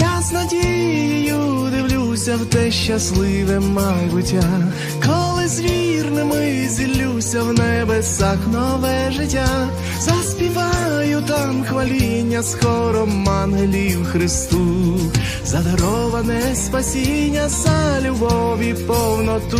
Я з надією дивлюся в те щасливе майбуття, коли з вірними зіллюся в небесах нове життя, заспіваю там хваління з хором ангелів Христу, задароване спасіння за любові повноту.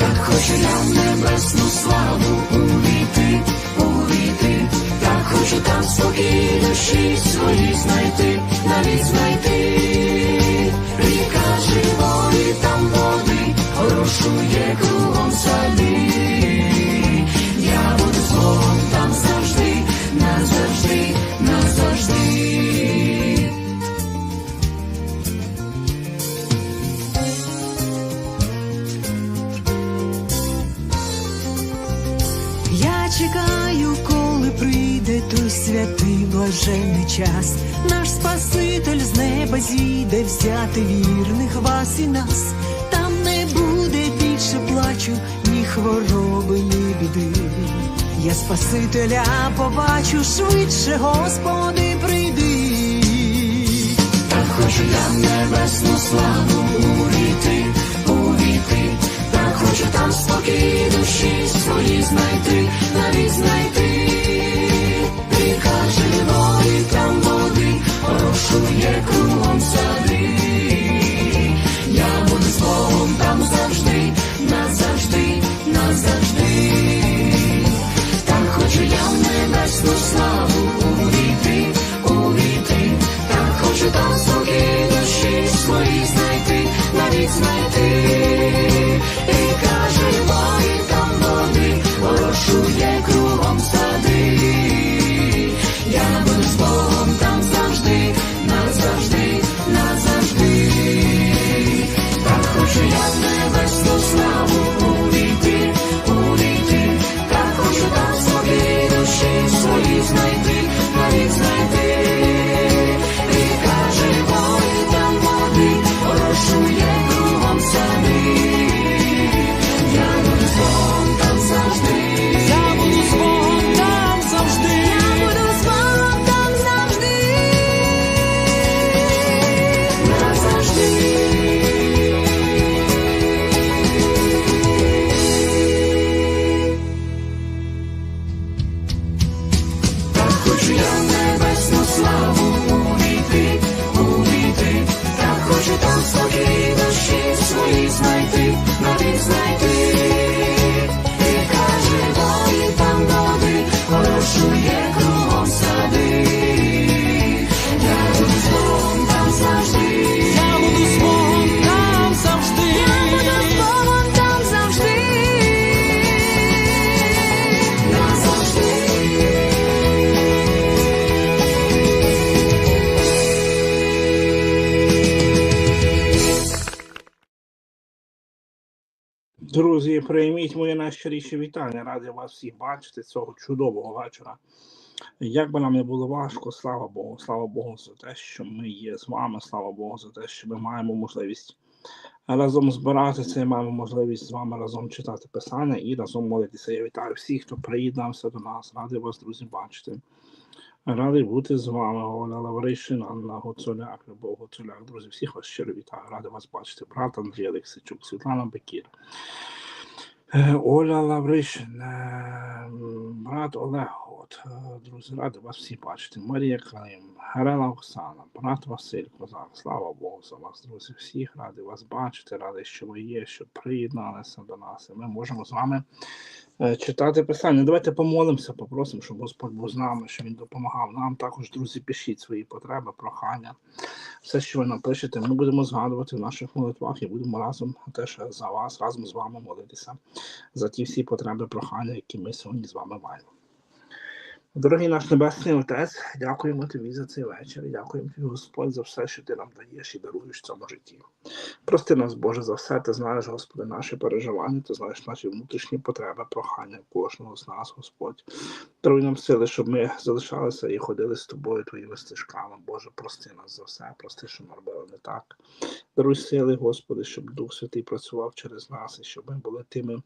Так хочу я в небесну славу увійти, хочу там спокій душі свої знайти, навіть знайти. Ріка живої там час. Наш Спаситель з неба зійде взяти вірних вас і нас. Там не буде більше плачу, ні хвороби, ні біди. Я Спасителя побачу швидше, Господи, прийди. Так хочу я небесну славу увійти, увійти, так хочу там спокій душі свої знайти, навіть знайти. Орошує кругом Друзі, прийміть моє найщиріше вітання. Радий вас всіх бачити цього чудового вечора. Як би нам не було важко, слава Богу, слава Богу за те, що ми є з вами, слава Богу, за те, що ми маємо можливість разом збиратися і маємо можливість з вами разом читати писання і разом молитися. Я вітаю всіх, хто приєднався до нас. Радий вас, друзі, бачити. Радий бути з вами, Оля Лавришин, Анна Гоцуляк, Любов Гоцуляк. Друзі, всіх вас щиро вітаю. Радий вас бачити. Брат Андрій Олексійчук, Світлана Бекір. Оля Лавришин, е, брат Олег, от, е, друзі, радий вас всі бачити. Марія Клим, Герела Оксана, брат Василь Козак. Слава Богу за вас, друзі. Всіх радий вас бачити, радий, що ви є, що приєдналися до нас. І ми можемо з вами е, читати писання. Давайте помолимося, попросимо, щоб Господь був з нами, щоб він допомагав нам. Також, друзі, пишіть свої потреби, прохання. Все, що ви напишете, ми будемо згадувати в наших молитвах і будемо разом теж за вас, разом з вами молитися за ті всі потреби, прохання, які ми сьогодні з вами маємо. Дорогий наш Небесний Отець, дякуємо тобі за цей вечір. Дякуємо тобі, Господь, за все, що ти нам даєш і даруєш в цьому житті. Прости нас, Боже, за все. Ти знаєш, Господи, наші переживання, ти знаєш наші внутрішні потреби, прохання кожного з нас, Господь. Даруй нам сили, щоб ми залишалися і ходили з тобою твоїми стежками. Боже, прости нас за все, прости, що ми робили не так. Даруй сили, Господи, щоб Дух Святий працював через нас і щоб ми були тими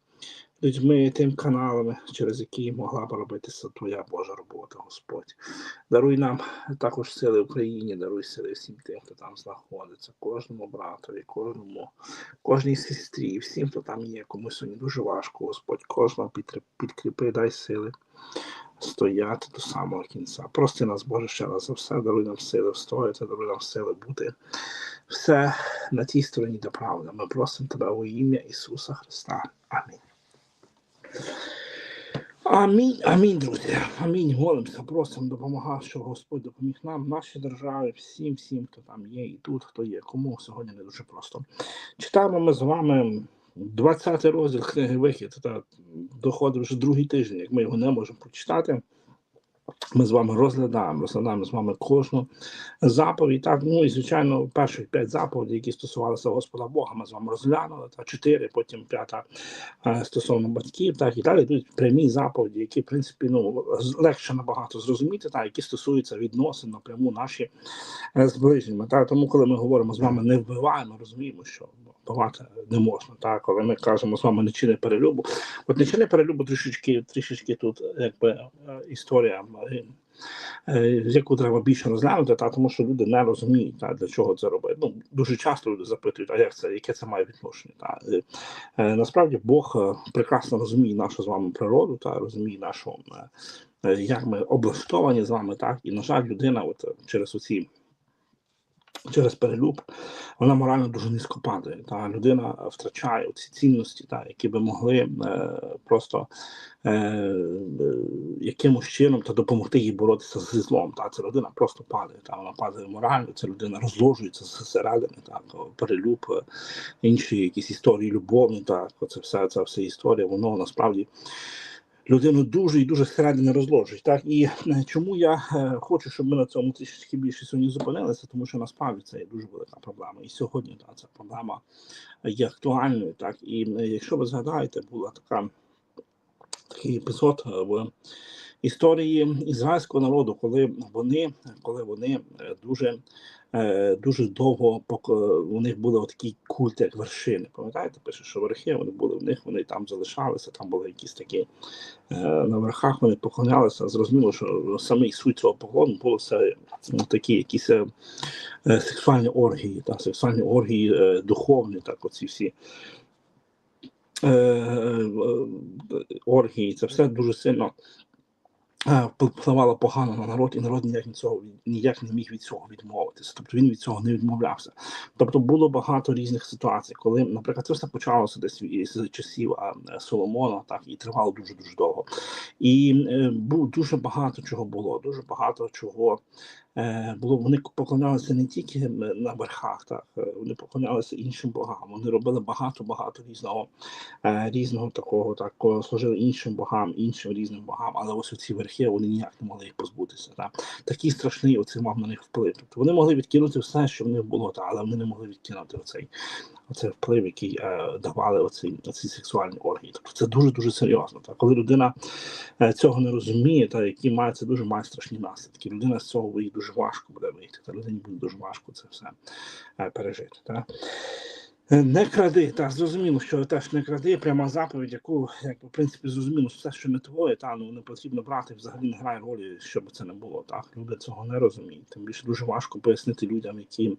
людьми, тим каналами, через які могла б робитися твоя Божа робота, Господь. Даруй нам також сили Україні, даруй сили всім тим, хто там знаходиться, кожному братові, кожному, кожній сестрі, всім, хто там є, комусь сьогодні дуже важко, Господь, кожного підкріпи, дай сили стояти до самого кінця. Прости нас, Боже, ще раз за все, даруй нам сили встояти, даруй нам сили бути все на тій стороні, де правда. Ми просимо тебе у ім'я Ісуса Христа. Амінь. Амінь, амінь, друзі. Амінь. Молимося, просимо, допомагав, щоб Господь допоміг нам, нашій державі, всім, всім, хто там є, і тут, хто є, кому сьогодні не дуже просто. Читаємо ми з вами 20 розділ книги Вихід. Та доходить вже другий тиждень, як ми його не можемо прочитати. Ми з вами розглядаємо, розглядаємо з вами кожну заповідь. Так, ну і звичайно, перших п'ять заповідей, які стосувалися Господа Бога, ми з вами розглянули, та чотири, потім п'ята е, стосовно батьків, так і далі йдуть прямі заповіді, які, в принципі, ну легше набагато зрозуміти, та які стосуються відносин напряму наші е, з ближніми. Та тому, коли ми говоримо з вами, не вбиваємо, розуміємо, що вбивати не можна. Так, коли ми кажемо з вами не перелюбу, от не перелюбу трішечки, трішечки тут, якби е, історія. е, е, Яку треба більше розглянути, та тому що люди не розуміють та, для чого це робити. Ну дуже часто люди запитують, а як це, яке це має відношення? Та Е, е, насправді Бог прекрасно розуміє нашу з вами природу, та розуміє нашу як ми облаштовані з вами, так і на жаль, людина, от через оці через перелюб, вона морально дуже низько падає. Та людина втрачає ці цінності, та які би могли е, просто е, якимось чином та допомогти їй боротися з злом. Та ця людина просто падає. Та вона падає морально, ця людина розложується зсередини, так перелюб, е, інші якісь історії любовні, так оце все це все історія, воно насправді людину дуже і дуже зсередини розложить. Так і е, чому я е, хочу, щоб ми на цьому трішки більше сьогодні зупинилися, тому що насправді це є дуже велика проблема. І сьогодні та, ця проблема є актуальною. Так і якщо ви згадаєте, була така такий епізод е, в історії ізраїльського народу, коли вони, коли вони дуже. Е, Дуже довго пок- у них були такі культи, як вершини. Пам'ятаєте, пише, що верхи вони були в них, вони там залишалися, там були якісь такі е, на верхах вони поклонялися. Зрозуміло, що самий суть цього поклону було все ну, такі якісь е, сексуальні оргії, та сексуальні оргії духовні, так оці всі. Оргії, це все дуже сильно впливало погано на народ, і народ ніяк від цього ніяк не міг від цього відмовитися. Тобто він від цього не відмовлявся. Тобто було багато різних ситуацій, коли, наприклад, це все почалося десь з часів Соломона, так і тривало дуже дуже довго. І е, був дуже багато чого було, дуже багато чого було. Вони поклонялися не тільки е, на верхах, так е, вони поклонялися іншим богам. Вони робили багато багато різного е, різного такого, так е, служили іншим богам, іншим різним богам, але ось ці верхи вони ніяк не могли їх позбутися. Так. Такий страшний оцей мав на них вплив. Тобто вони могли відкинути все, що в них було, та, але вони не могли відкинути оцей, оцей вплив, який е, давали оці, оці сексуальні оргії. Тобто це дуже дуже серйозно. Так. Коли людина е, цього не розуміє, та які має це дуже має страшні наслідки. Людина з цього їй дуже важко буде вийти. Людині буде дуже важко це все е, пережити. Та. Не кради, так зрозуміло, що теж не кради, пряма заповідь, яку як в принципі зрозуміло, все, що не твоє, та ну не потрібно брати, взагалі не грає ролі, щоб це не було. Так люди цього не розуміють. Тим більше дуже важко пояснити людям, які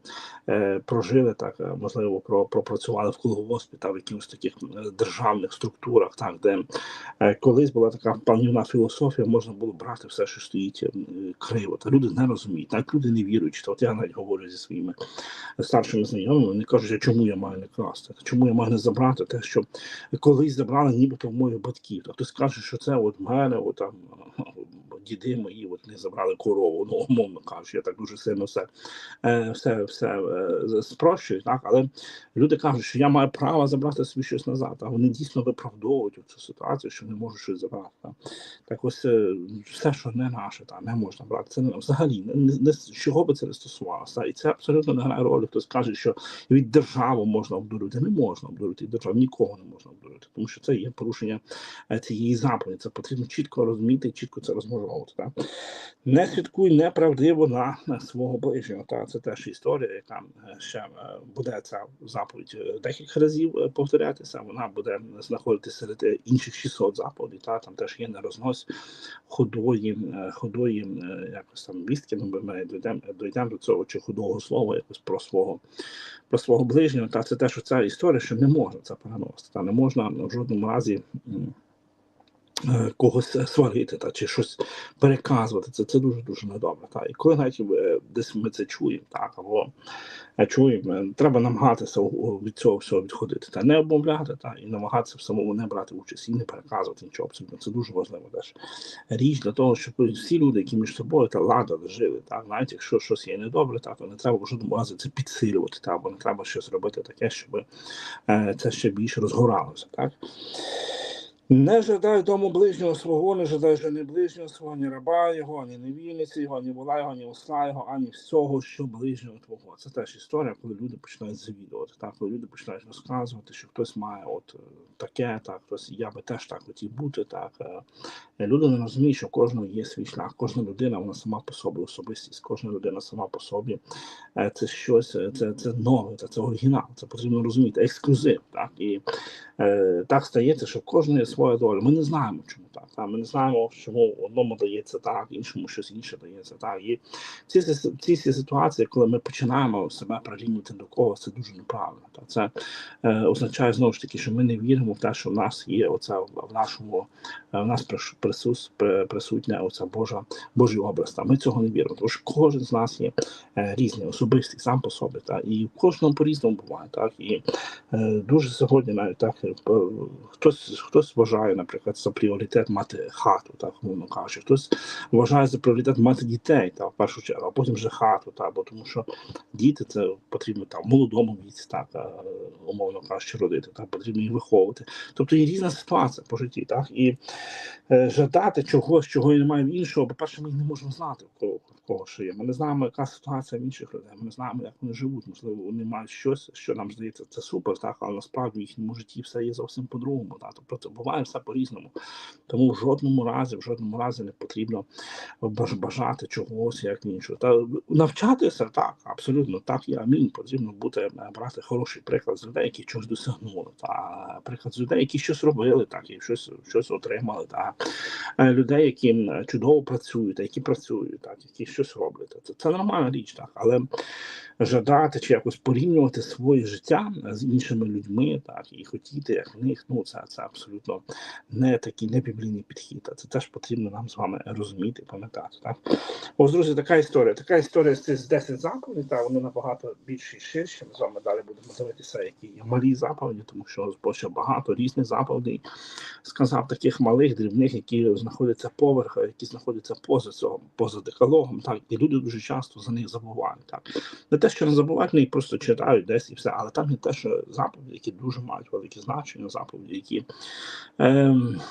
е, прожили так, е, можливо, про пропрацювали в колгоспі та в якихось таких державних структурах, так де е, колись була така панівна філософія, можна було брати все, що стоїть е, криво. Та люди не розуміють, так люди не вірують. Та От я навіть говорю зі своїми старшими знайомими, вони кажуть, чому я маю не красти? Чому я маю не забрати те, що колись забрали нібито в моїх батьків? Хтось каже, що це от мене, от там діди мої от не забрали корову, ну умовно кажучи, я так дуже сильно все, е, все, все е, спрощую, так, але люди кажуть, що я маю право забрати собі щось назад, а вони дійсно виправдовують цю ситуацію, що не можуть щось забрати. Так, так ось е, все, що не наше, та, не можна брати, це не взагалі не, не, чого би це не стосувалося. І це абсолютно не грає ролі. Хтось каже, що від держави можна обдурити. Не можна обдурити від держави, нікого не можна обдурити, тому що це є порушення цієї заповіді. Це потрібно чітко розуміти, чітко це розмож- роут. Так? Не свідкуй неправдиво на, свого ближнього. Та це теж історія, яка е, ще е, буде ця заповідь е, декілька разів повторятися. Вона буде знаходитися серед інших 600 заповідей. Та там теж є не рознос худої, е, худої е, якось там містки. Ну, ми дійдемо дійдемо до цього чи худого слова, якось про свого про свого ближнього. Та це теж ця історія, що не можна це переносити. Та не можна в жодному разі. Е, Когось сварити та чи щось переказувати, це, це дуже дуже недобре. Та і коли навіть е, десь ми це чуємо, так або е, чуємо, треба намагатися від цього всього відходити та не обмовляти, та і намагатися в самому не брати участь і не переказувати нічого абсолютно. Це дуже важливо теж річ для того, щоб всі люди, які між собою та ладили, жили, так навіть якщо щось є недобре, та то не треба в жодному разі це підсилювати, та або не треба щось робити таке, щоб це ще більше розгоралося, так. Не жадай дому ближнього свого, не жадай жени ближнього свого, ні раба його, ні невільниці його, ні вола його, ні осла його, ані всього, що ближнього твого. Це теж історія, коли люди починають завідувати, так, коли люди починають розказувати, що хтось має от е, таке, так, хтось я би теж так хотів бути. Так. е. Люди не розуміють, що кожного є свій шлях, кожна людина вона сама по собі особистість, кожна людина сама по собі. е, Це щось, е, це, це нове, це, це оригінал, це потрібно розуміти, ексклюзив. Так. І е, так стається, що є своя доля. Ми не знаємо, чому. Та? Ми не знаємо, чому одному дається так, іншому щось інше дається так. І ці, ці, ситуації, коли ми починаємо себе прирівнювати до когось, це дуже неправильно. Та? Це е, означає знову ж таки, що ми не віримо в те, що в нас є оце в, нашому, е, в нас прис- присус, присутня оця Божа Божий образ. Та? Ми цього не віримо, тому що кожен з нас є е, різний, особистий, сам по собі. Та? І в кожному по-різному буває. Так? І е, дуже сьогодні навіть так е, хтось хтось вважає, наприклад, за пріоритет мати хату, так мовно кажучи, хтось вважає за пріоритет мати дітей, та в першу чергу, а потім вже хату, та бо тому що діти це потрібно там молодому віці, так е, умовно кажучи, родити, так потрібно їх виховувати. Тобто є різна ситуація по житті, так і е, жадати чогось, чого і немає в іншого. По перше, ми не можемо знати в кого, що є. Ми не знаємо, яка ситуація в інших людей. Ми не знаємо, як вони живуть. Можливо, вони мають щось, що нам здається, це супер, так, але насправді в їхньому житті все є зовсім по-другому. Тобто буває все по-різному. Тому в жодному разі, в жодному разі не потрібно бажати чогось як іншого. Та навчатися так, абсолютно так і амінь. Потрібно бути е, брати хороший приклад з людей, які щось досягнули. Та приклад з людей, які щось робили, так і щось щось отримали. Та Е, людей, які чудово працюють, які працюють, так які щось роблять. Це, це нормальна річ, так але жадати чи якось порівнювати своє життя з іншими людьми, так і хотіти, як в них, ну це, це абсолютно не такий не біблійний підхід. Та Це теж потрібно нам з вами розуміти, пам'ятати. Так ось друзі, така історія. Така історія з цих 10 заповідей, та вони набагато більші і ширші. Ми з вами далі будемо дивитися, які є малі заповіді, тому що Господь багато різних заповідей сказав таких малих, дрібних, які знаходяться поверх, які знаходяться поза цього, поза декалогом. Так і люди дуже часто за них забувають. Так не те, що не забувають, вони просто читають десь і все, але там є теж заповіді, які дуже мають велике значення, заповіді, які. Ем,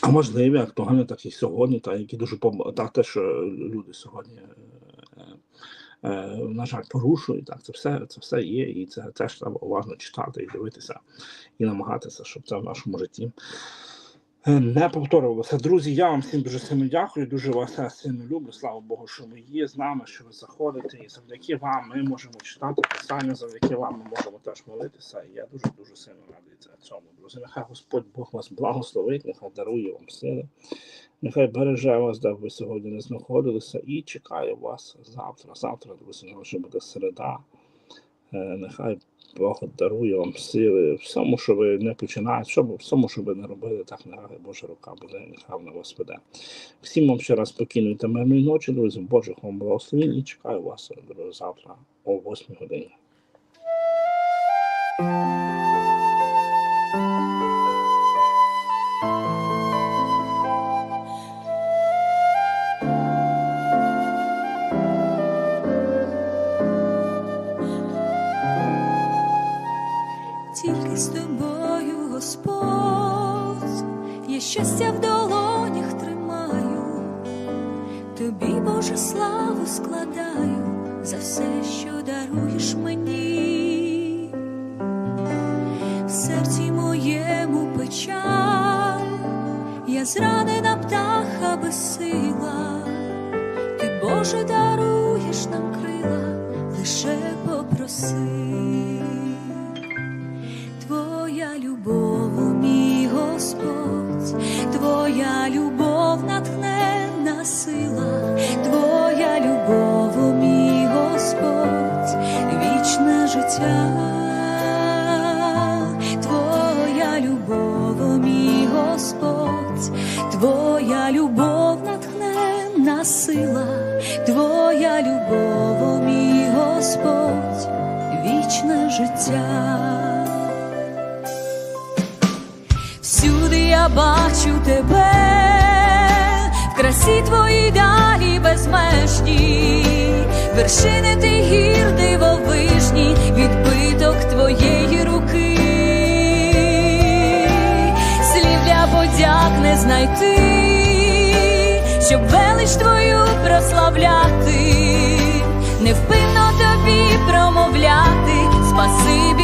а можливі, актуальні, так і сьогодні, та які дуже пом... та те, що люди сьогодні, е, е, на жаль, порушують. Так, це все, це все є, і це теж треба уважно читати і дивитися, і намагатися, щоб це в нашому житті е, не повторювалося. Друзі, я вам всім дуже сильно дякую. Дуже вас е, сильно люблю. Слава Богу, що ви є з нами, що ви заходите, і завдяки вам ми можемо читати писання, завдяки вам ми можемо теж молитися. І я дуже дуже сильно радий цьому. Друзі, нехай Господь Бог вас благословить, нехай дарує вам сили. Нехай береже вас, де ви сьогодні не знаходилися, і чекає вас завтра. Завтра, друзі, вже буде середа. Е, Нехай Бог дарує вам сили, всьому, що ви не починаєте, всьому, що ви не робили, так нехай Божа рука буде, нехай вона вас веде. Всім вам ще раз спокійної та мирної ночі, друзі, Божих вам благословень і чекаю вас друзі, завтра о 8 годині. Зранена птаха без сила, ти Боже даруєш нам крила, лише попроси. Твоя любов, мій Господь, Твоя любов натхненна сила, Твоя любов, мій Господь, вічне життя, сила, Твоя любов, мій Господь, вічне життя. Всюди я бачу тебе, в красі твоїй далі безмежні, вершини ти гір дивовижні, відбиток твоєї руки, слів для подяк не знайти, щоб велич твою прославляти, невпинно тобі промовляти, спасибі